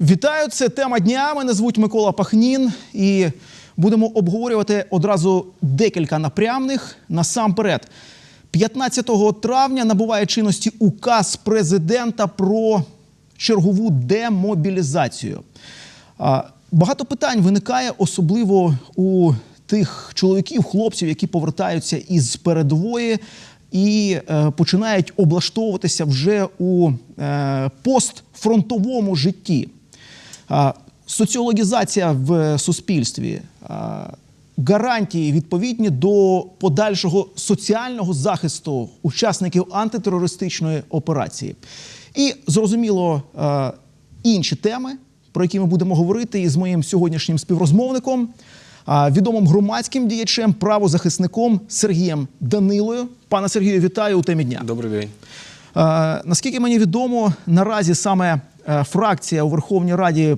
Вітаю, це тема дня. Мене звуть Микола Пахнін, і будемо обговорювати одразу декілька напрямних. Насамперед, 15 травня набуває чинності указ президента про чергову демобілізацію. Багато питань виникає, особливо у тих чоловіків, хлопців, які повертаються із передової і е, починають облаштовуватися вже у е, постфронтовому житті. Соціологізація в суспільстві, гарантії відповідні до подальшого соціального захисту учасників антитерористичної операції. І зрозуміло інші теми, про які ми будемо говорити із моїм сьогоднішнім співрозмовником, відомим громадським діячем, правозахисником Сергієм Данилою. Пане Сергію, вітаю у темі дня. Добрий день. Наскільки мені відомо, наразі саме фракція у Верховній Раді е,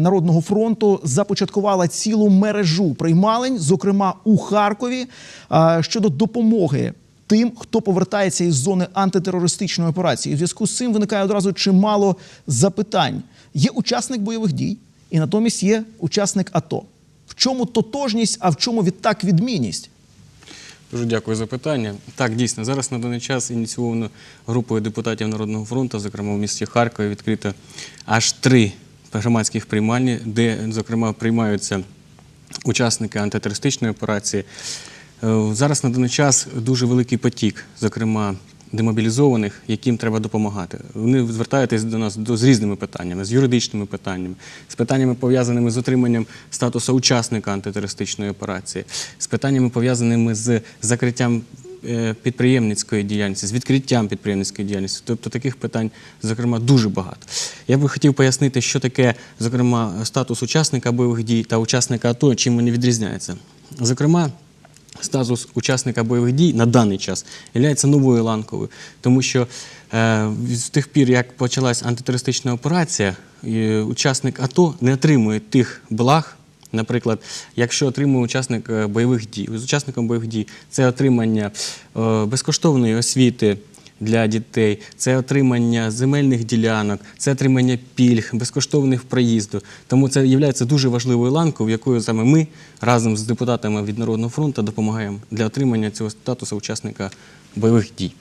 Народного фронту започаткувала цілу мережу приймалень, зокрема у Харкові, е, щодо допомоги тим, хто повертається із зони антитерористичної операції. У зв'язку з цим виникає одразу чимало запитань. Є учасник бойових дій, і натомість є учасник АТО. В чому тотожність, а в чому відтак відмінність? Дуже дякую за питання. Так, дійсно, зараз на даний час ініційовано групою депутатів Народного фронту, зокрема в місті Харкові, відкрито аж три громадських приймальні, де, зокрема, приймаються учасники антитерористичної операції. Е, Зараз на даний час дуже великий потік, зокрема демобілізованих, яким треба допомагати. Вони звертаються до нас з різними питаннями, з юридичними питаннями, з питаннями пов'язаними з отриманням статусу учасника антитерористичної операції, з питаннями пов'язаними з закриттям е, підприємницької діяльності, з відкриттям підприємницької діяльності. Тобто таких питань, зокрема, дуже багато. Я би хотів пояснити, що таке, зокрема, статус учасника бойових дій та учасника АТО, чим вони відрізняються. Зокрема, статус учасника бойових дій на даний час є новою ланковою, тому що е, з тих пір, як почалась антитерористична операція, учасник АТО не отримує тих благ. Наприклад, якщо отримує учасник е, бойових дій, з учасником бойових дій це отримання е, безкоштовної освіти для дітей, це отримання земельних ділянок, це отримання пільг, безкоштовних проїзду. Тому це є дуже важливою ланкою, в якою саме ми разом з депутатами від Народного фронту допомагаємо для отримання цього статусу учасника бойових дій.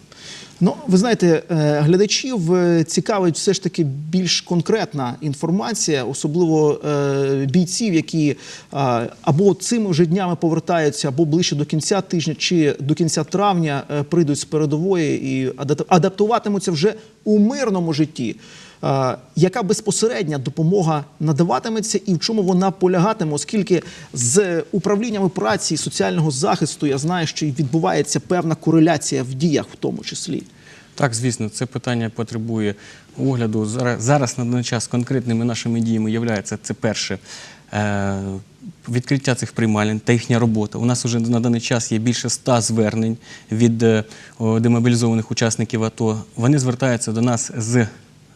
Ну, ви знаєте, е, глядачів цікавить все ж таки більш конкретна інформація, особливо е, бійців, які е, або цими вже днями повертаються, або ближче до кінця тижня чи до кінця травня прийдуть з передової і адап- адаптуватимуться вже у мирному житті. Яка безпосередня допомога надаватиметься і в чому вона полягатиме, оскільки з управліннями праці і соціального захисту я знаю, що і відбувається певна кореляція в діях, в тому числі. Так, звісно, це питання потребує огляду. Зараз, на даний час конкретними нашими діями є це перше. е, Відкриття цих приймалень та їхня робота. У нас вже на даний час є більше ста звернень від е, демобілізованих учасників АТО. Вони звертаються до нас з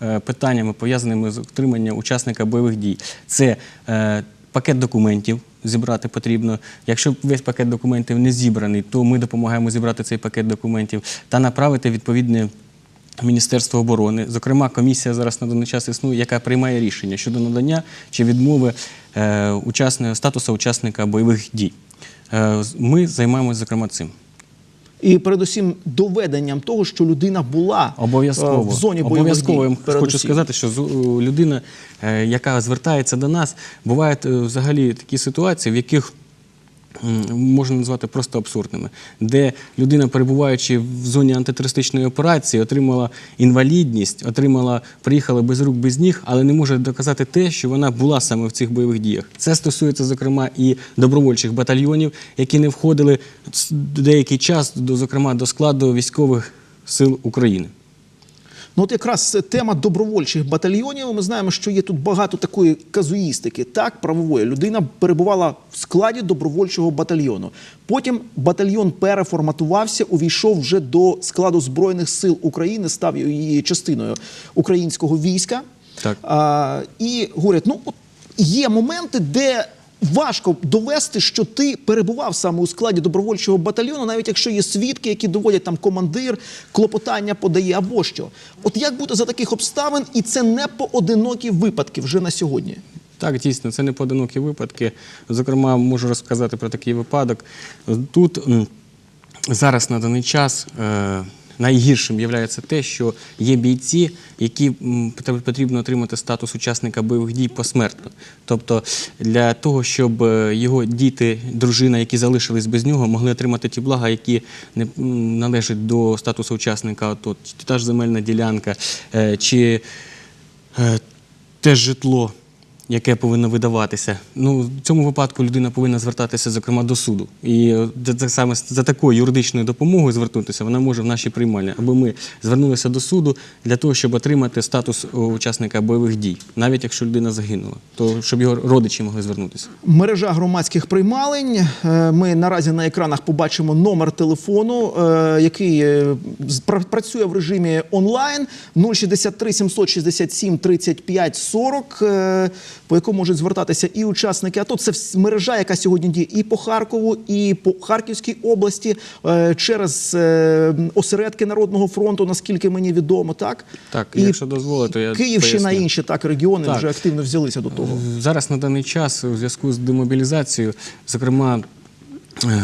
е, питаннями, пов'язаними з отриманням учасника бойових дій. Це пакет документів зібрати потрібно. Якщо весь пакет документів не зібраний, то ми допомагаємо зібрати цей пакет документів та направити відповідне. Міністерство оборони, зокрема, комісія зараз на даний час існує, яка приймає рішення щодо надання чи відмови е, учасника, статусу учасника бойових дій. Е, ми займаємося, зокрема, цим. І передусім доведенням того, що людина була е, Обов'язково в зоні бойових обов'язково дій. Обов'язково хочу сказати, що з- людина, е, яка звертається до нас, бувають е, взагалі такі ситуації, в яких можна назвати просто абсурдними, де людина, перебуваючи в зоні антитерористичної операції, отримала інвалідність, отримала, приїхала без рук, без ніг, але не може доказати те, що вона була саме в цих бойових діях. Це стосується, зокрема, і добровольчих батальйонів, які не входили деякий час, зокрема, до складу військових сил України. Ну, от якраз тема добровольчих батальйонів. Ми знаємо, що є тут багато такої казуїстики, так, правової. Людина перебувала в складі добровольчого батальйону. Потім батальйон переформатувався, увійшов вже до складу Збройних сил України, став її частиною українського війська. Так. А, і говорять, ну от є моменти, де важко довести, що ти перебував саме у складі добровольчого батальйону, навіть якщо є свідки, які доводять там командир, клопотання подає або що. От як бути за таких обставин, і це не поодинокі випадки вже на сьогодні. Так, дійсно, це не поодинокі випадки. Зокрема, можу розказати про такий випадок. Тут зараз на даний час е, найгіршим є те, що є бійці, які потрібно отримати статус учасника бойових дій посмертно. Тобто для того, щоб е, його діти, дружина, які залишились без нього, могли отримати ті блага, які не належать до статусу учасника АТО, чи та ж земельна ділянка, е, чи е, те житло, яке повинно видаватися. Ну, в цьому випадку людина повинна звертатися, зокрема, до суду. І е, саме за такою юридичною допомогою звернутися, вона може в нашій приймальні, аби ми звернулися до суду для того, щоб отримати статус учасника бойових дій, навіть якщо людина загинула, то щоб його родичі могли звернутися. Мережа громадських приймалень. Е, Ми наразі на екранах побачимо номер телефону, е, який е, працює в режимі онлайн 063 767 35 40, е, по якому можуть звертатися і учасники АТО. Це мережа, яка сьогодні діє і по Харкову, і по Харківській області е, через е, осередки Народного фронту, наскільки мені відомо, так Так, і якщо дозволите, я Київщина, поясню. інші так регіони Так. вже активно взялися до того. Зараз на даний час у зв'язку з демобілізацією, зокрема. е,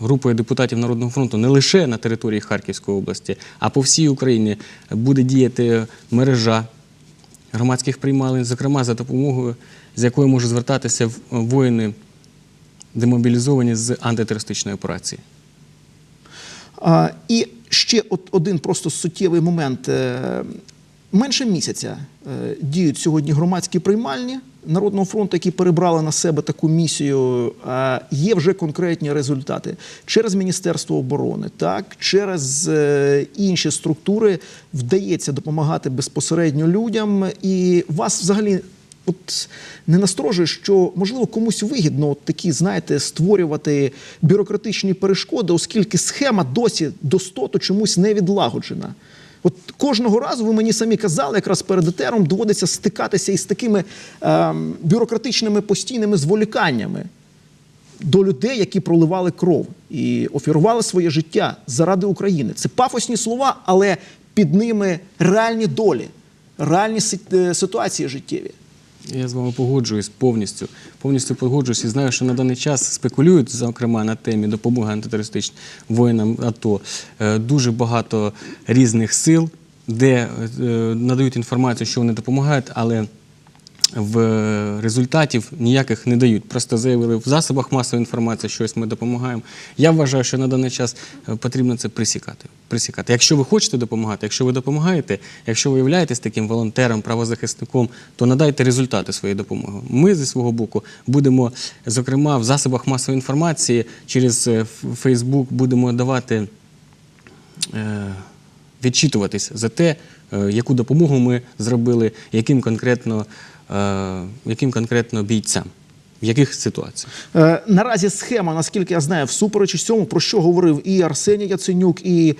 Групою депутатів Народного фронту не лише на території Харківської області, а по всій Україні буде діяти мережа громадських приймалень, зокрема за допомогою, з якою можуть звертатися в- воїни демобілізовані з антитерористичної операції. А, і ще от один просто суттєвий момент. Е, Менше місяця е, діють сьогодні громадські приймальні Народного фронту, які перебрали на себе таку місію. Є вже конкретні результати через Міністерство оборони, так через е, інші структури вдається допомагати безпосередньо людям. І вас взагалі От не насторожує, що можливо комусь вигідно от такі, знаєте, створювати бюрократичні перешкоди, оскільки схема досі достоту чомусь не відлагоджена. От кожного разу ви мені самі казали, якраз перед етером доводиться стикатися із такими е, бюрократичними постійними зволіканнями до людей, які проливали кров і офірували своє життя заради України. Це пафосні слова, але під ними реальні долі, реальні е, ситуації життєві. Я з вами погоджуюсь повністю. Повністю погоджуюсь і знаю, що на даний час спекулюють, зокрема, на темі допомоги антитерористичним воїнам АТО. Е, Дуже багато різних сил, де е, надають інформацію, що вони допомагають, але в результатів ніяких не дають. Просто заявили в засобах масової інформації, що ось ми допомагаємо. Я вважаю, що на даний час е, потрібно це присікати. присікати. Якщо ви хочете допомагати, якщо ви допомагаєте, якщо ви являєтесь таким волонтером, правозахисником, то надайте результати своєї допомоги. Ми зі свого боку будемо, зокрема, в засобах масової інформації через е, Фейсбук будемо давати е, відчитуватись за те, е, яку допомогу ми зробили, яким конкретно, е, яким конкретно бійцям, в яких ситуаціях. Е, Наразі схема, наскільки я знаю, всупереч цьому, про що говорив і Арсеній Яценюк, і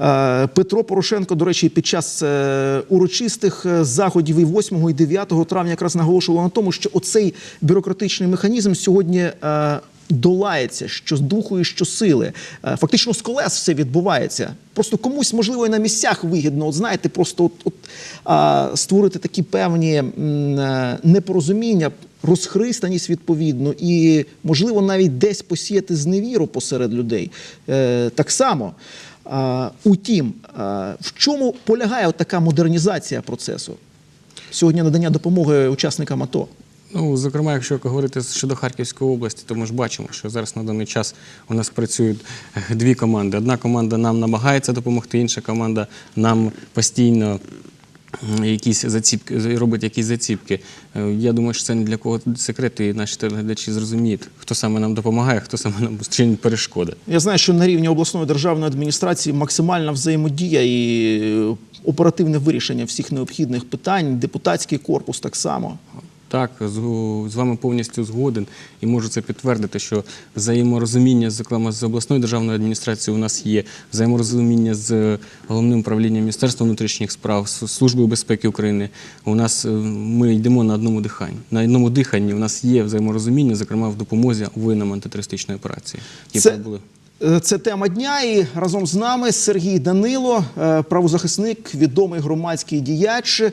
е, Петро Порошенко, до речі, під час е, урочистих е, заходів і 8 і 9 травня якраз наголошували на тому, що оцей бюрократичний механізм сьогодні. е, Долається що з духу і що сили. Е, Фактично з колес все відбувається. Просто комусь, можливо, і на місцях вигідно. От знаєте, просто от, от, а, створити такі певні е, непорозуміння, розхристаність відповідно, і можливо навіть десь посіяти зневіру посеред людей. Е, так само. А, утім, а, в чому полягає така модернізація процесу? Сьогодні надання допомоги учасникам АТО. Ну, зокрема, якщо говорити щодо Харківської області, то ми ж бачимо, що зараз на даний час у нас працюють е, дві команди. Одна команда нам намагається допомогти, інша команда нам постійно якісь заціпки робить якісь заціпки. Е, Я думаю, що це не для кого секрет, і наші телеглядачі зрозуміють, хто саме нам допомагає, хто саме нам чинить перешкоди. Я знаю, що на рівні обласної державної адміністрації максимальна взаємодія і е, оперативне вирішення всіх необхідних питань, депутатський корпус так само. Так, з, вами повністю згоден і можу це підтвердити, що взаєморозуміння, зокрема з обласною державною адміністрацією, у нас є взаєморозуміння з головним управлінням Міністерства внутрішніх справ, з Службою безпеки України. У нас е, ми йдемо на одному диханні. На одному диханні у нас є взаєморозуміння, зокрема в допомозі воїнам антитерористичної операції. Це-. Е, Це тема дня, і разом з нами Сергій Данило, е, правозахисник, відомий громадський діяч. Е,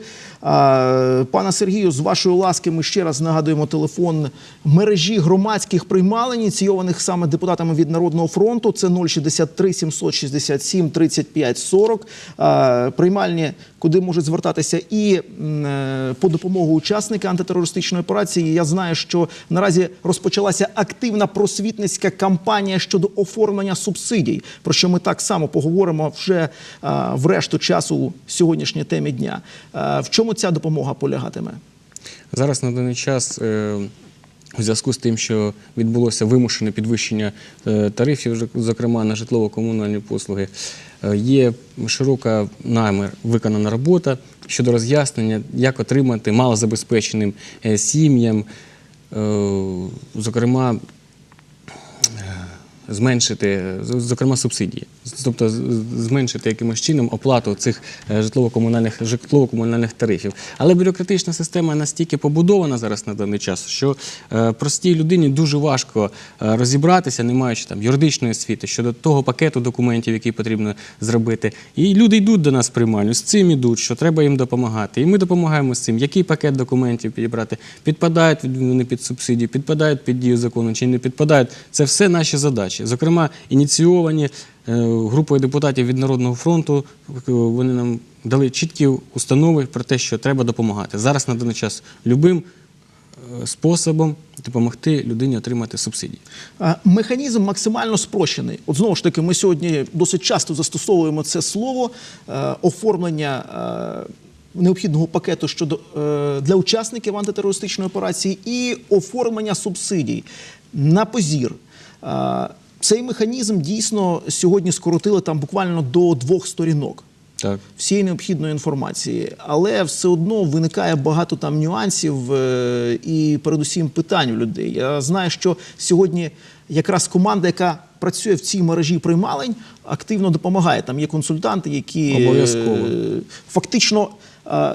Пане Сергію, з вашої ласки, ми ще раз нагадуємо телефон мережі громадських приймалень, ініційованих саме депутатами від Народного фронту. Це 063 767 35 40. Е, Приймальні, куди можуть звертатися і е, по допомогу учасника антитерористичної операції. Я знаю, що наразі розпочалася активна просвітницька кампанія щодо оформлення субсидій, про що ми так само поговоримо вже е, в решту часу у сьогоднішній темі дня. Е, В чому ця допомога полягатиме? Зараз на даний час. е, У зв'язку з тим, що відбулося вимушене підвищення тарифів, зокрема на житлово-комунальні послуги, є широка намір виконана робота щодо роз'яснення, як отримати малозабезпеченим сім'ям, зокрема, зменшити, зокрема, субсидії, тобто зменшити якимось чином оплату цих е, житлово-комунальних житлово-комунальних тарифів. Але бюрократична система настільки побудована зараз на даний час, що е, простій людині дуже важко е, розібратися, не маючи там юридичної освіти щодо того пакету документів, який потрібно зробити. І люди йдуть до нас в приймальню, з цим ідуть, що треба їм допомагати. І ми допомагаємо з цим, який пакет документів підібрати, підпадають вони під субсидію, підпадають під дію закону чи не підпадають. Це все наші задачі. Зокрема, ініційовані е, групою депутатів від Народного фронту. е, Вони нам дали чіткі установи про те, що треба допомагати. Зараз на даний час любим е, способом допомогти людині отримати субсидії. Механізм максимально спрощений. От знову ж таки, ми сьогодні досить часто застосовуємо це слово оформлення. Необхідного пакету щодо для учасників антитерористичної операції і оформлення субсидій на позір. Цей механізм дійсно сьогодні скоротили там буквально до двох сторінок Так. всієї необхідної інформації, але все одно виникає багато там нюансів е, і передусім питань у людей. Я знаю, що сьогодні якраз команда, яка працює в цій мережі приймалень, активно допомагає. Там є консультанти, які е, Обов'язково. фактично е,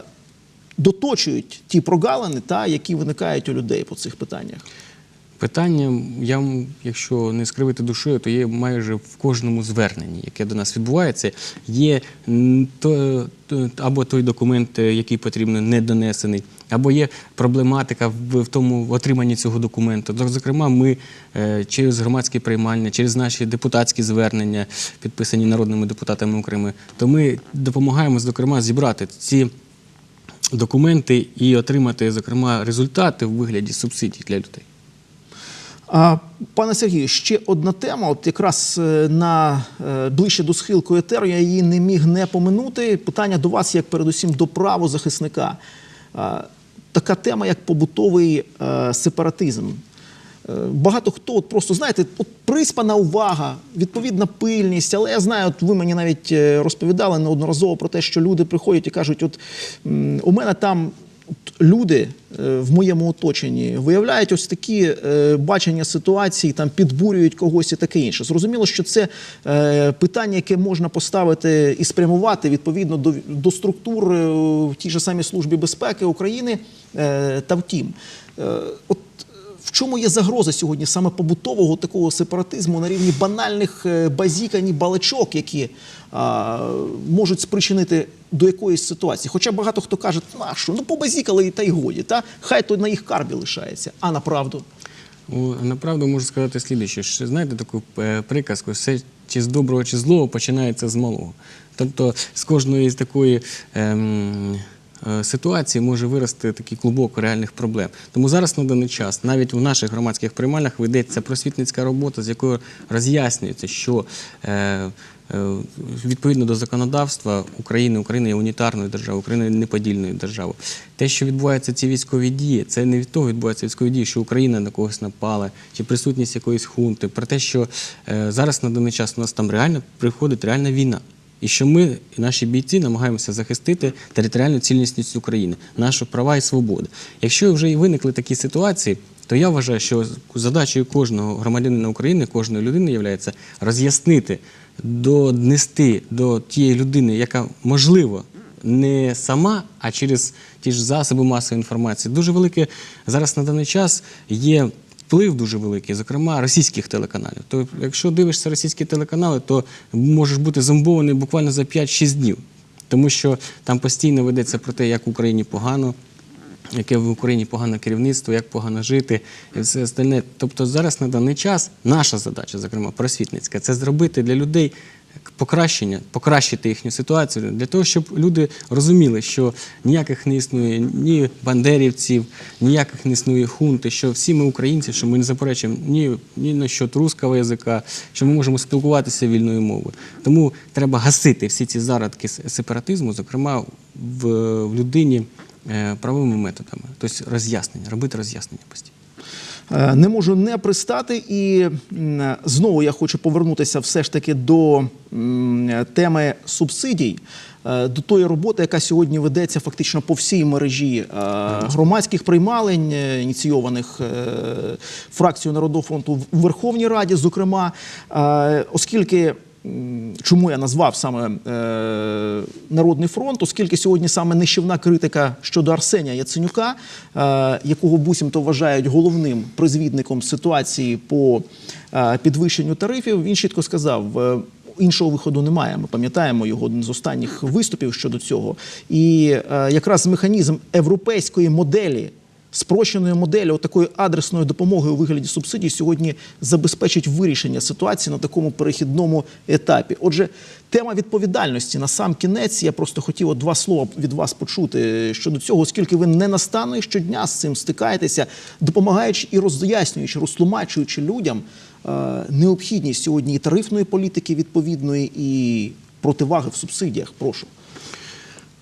доточують ті прогалини, та, які виникають у людей по цих питаннях. Питання, я, якщо не скривити душою, то є майже в кожному зверненні, яке до нас відбувається, є то, або той документ, е, який потрібно, не донесений, або є проблематика в, тому в отриманні цього документу. Зокрема, ми е, через громадські приймальні, через наші депутатські звернення, підписані народними депутатами України, то ми допомагаємо, зокрема, зібрати ці документи і отримати, зокрема, результати в вигляді субсидій для людей. Пане Сергію, ще одна тема. От якраз е, на е, ближче до схилку етеру я її не міг не поминути. Питання до вас, як передусім до правозахисника. Така тема, як побутовий е, сепаратизм. Багато хто от просто знаєте, от приспана увага, відповідна пильність. Але я знаю, от ви мені навіть розповідали неодноразово про те, що люди приходять і кажуть: от у мене там люди е, в моєму оточенні виявляють ось такі е, бачення ситуації, там підбурюють когось і таке інше. Зрозуміло, що це е, питання, яке можна поставити і спрямувати відповідно до, до структур в тій же самій службі безпеки України. Та втім, от в чому є загроза сьогодні саме побутового такого сепаратизму на рівні банальних е, базікань і балачок, які а, можуть спричинити до якоїсь ситуації? Хоча багато хто каже, а що, ну побазікали і та й годі, та хай то на їх карбі лишається, а направду. О, Направду можу сказати слідуюче, що знаєте таку е, приказку, все чи з доброго, чи злого починається з малого. Тобто з кожної з такої ем, е, ситуації може вирости такий клубок реальних проблем. Тому зараз на даний час, навіть в наших громадських приймальнях ведеться просвітницька робота, з якою роз'яснюється, що е, е, відповідно до законодавства України, Україна є унітарною державою, Україна є неподільною державою. Те, що відбуваються ці військові дії, це не від того відбуваються військові дії, що Україна на когось напала, чи присутність якоїсь хунти. Про те, що е, зараз на даний час у нас там реально приходить реальна війна. І що ми, наші бійці, намагаємося захистити територіальну цілісність України, наші права і свободи. Якщо вже і виникли такі ситуації, то я вважаю, що задачею кожного громадянина України, кожної людини є роз'яснити, донести до тієї людини, яка можливо не сама, а через ті ж засоби масової інформації. Дуже велике зараз на даний час є вплив дуже великий, зокрема російських телеканалів. То якщо дивишся російські телеканали, то можеш бути зомбований буквально за 5-6 днів, тому що там постійно ведеться про те, як в Україні погано. Яке в Україні погане керівництво, як погано жити і все остальне. Тобто зараз на даний час наша задача, зокрема просвітницька, це зробити для людей покращення, покращити їхню ситуацію для того, щоб люди розуміли, що ніяких не існує ні бандерівців, ніяких не існує хунти, що всі ми українці, що ми не заперечуємо ні, ні на що русского язика, що ми можемо спілкуватися вільною мовою. Тому треба гасити всі ці зародки сепаратизму, зокрема в, в людині е, правовими методами, тобто роз'яснення, робити роз'яснення постійно. Е, Не можу не пристати, і знову я хочу повернутися все ж таки до теми субсидій, е, до тої роботи, яка сьогодні ведеться фактично по всій мережі е, громадських приймалень, ініційованих фракцією Народного фронту в Верховній Раді, зокрема, оскільки. Чому я назвав саме е, Народний фронт, оскільки сьогодні саме нищівна критика щодо Арсенія Яценюка, е, якого буцімто вважають головним призвідником ситуації по е, підвищенню тарифів, він чітко сказав. е, Іншого виходу немає. Ми пам'ятаємо його з останніх виступів щодо цього. І е, якраз механізм європейської моделі спрощеної моделі такої адресної допомоги у вигляді субсидій сьогодні забезпечить вирішення ситуації на такому перехідному етапі. Отже, тема відповідальності на сам кінець. Я просто хотів от два слова від вас почути щодо цього, оскільки ви ненастанно і щодня з цим стикаєтеся, допомагаючи і роз'яснюючи, розтлумачуючи людям е, необхідність сьогодні і тарифної політики відповідної, і противаги в субсидіях. Прошу.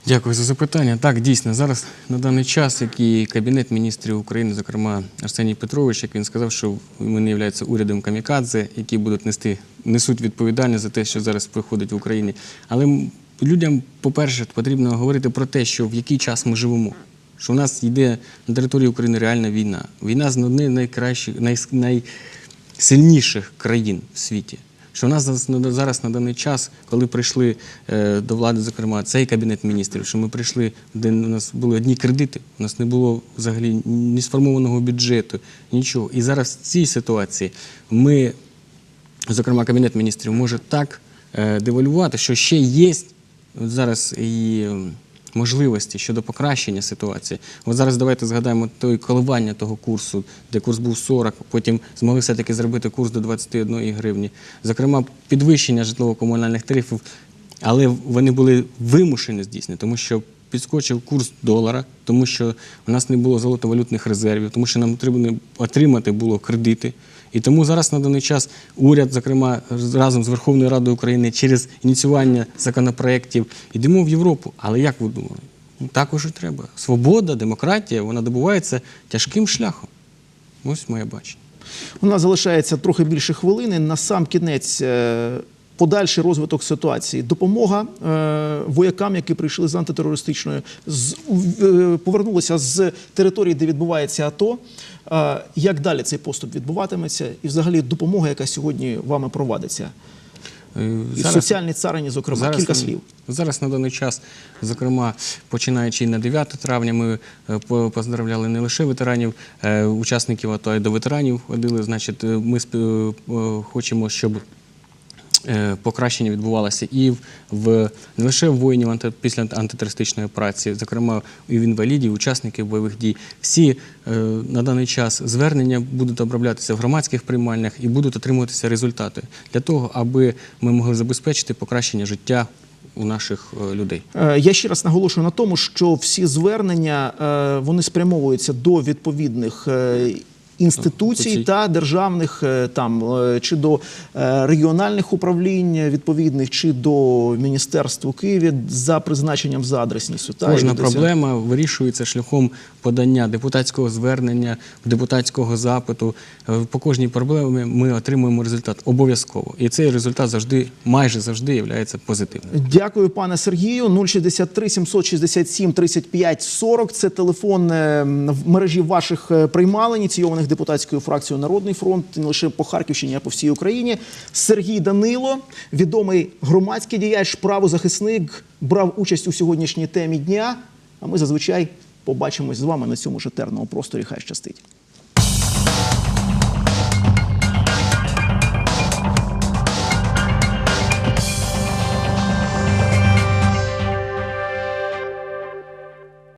Дякую за запитання. Так, дійсно, зараз на даний час, як і Кабінет міністрів України, зокрема Арсеній Петрович, як він сказав, що ми не являється урядом камікадзе, які будуть нести несуть відповідальність за те, що зараз проходить в Україні. Але людям, по-перше, потрібно говорити про те, що в який час ми живемо. Що в нас йде на території України реальна війна. Війна з однієї найкращих, най, найсильніших країн в світі. Що в нас зараз на- даний час, коли прийшли е, до влади, зокрема, цей кабінет міністрів, що ми прийшли, де у нас були одні кредити, у нас не було взагалі ні сформованого бюджету, нічого. І зараз в цій ситуації ми, зокрема, кабінет міністрів, може так е, девальвувати, що ще є зараз і можливості щодо покращення ситуації. От зараз давайте згадаємо той коливання того курсу, де курс був 40, потім змогли все-таки зробити курс до 21 гривні. Зокрема, підвищення житлово-комунальних тарифів, але вони були вимушені здійснені, тому що підскочив курс долара, тому що у нас не було золотовалютних резервів, тому що нам потрібно отримати було кредити. І тому зараз на даний час уряд, зокрема разом з Верховною Радою України, через ініціювання законопроєктів йдемо в Європу. Але як ви думали? Ну, Також і треба. Свобода, демократія, вона добувається тяжким шляхом. Ось моє бачення. У нас залишається трохи більше хвилини. На сам кінець е, подальший розвиток ситуації. Допомога е, воякам, які прийшли з антитерористичної, з, е, повернулися з території, де відбувається АТО. Е, як далі цей поступ відбуватиметься? І взагалі допомога, яка сьогодні вами провадиться? Е, І соціальні царині, зокрема, кілька слів. Зараз на даний час, зокрема, починаючи на 9 травня, ми е, по- поздравляли не лише ветеранів, е, учасників АТО, а й до ветеранів ходили. Значить, е, ми е, хочемо, щоб е, покращення відбувалося і в, не лише в воїнів анти, після антитерористичної операції, зокрема і в інвалідів, учасників бойових дій. Всі е, на даний час звернення будуть оброблятися в громадських приймальнях і будуть отримуватися результати для того, аби ми могли забезпечити покращення життя у наших е, людей. Е, Я ще раз наголошую на тому, що всі звернення е, вони спрямовуються до відповідних е, інституцій та державних е, там е, чи до е, регіональних управлінь відповідних, чи до міністерств у Києві за призначенням за адресністю. Та, Кожна проблема вирішується шляхом подання депутатського звернення, депутатського запиту. По кожній проблемі ми отримуємо результат обов'язково. І цей результат завжди, майже завжди є позитивним. Дякую, пане Сергію. 063 767 35 40. Це телефон в мережі ваших приймалень, ініційованих депутатською фракцією Народний фронт не лише по Харківщині, а по всій Україні. Сергій Данило, відомий громадський діяч, правозахисник, брав участь у сьогоднішній темі дня. А ми зазвичай побачимось з вами на цьому ж просторі. Хай щастить.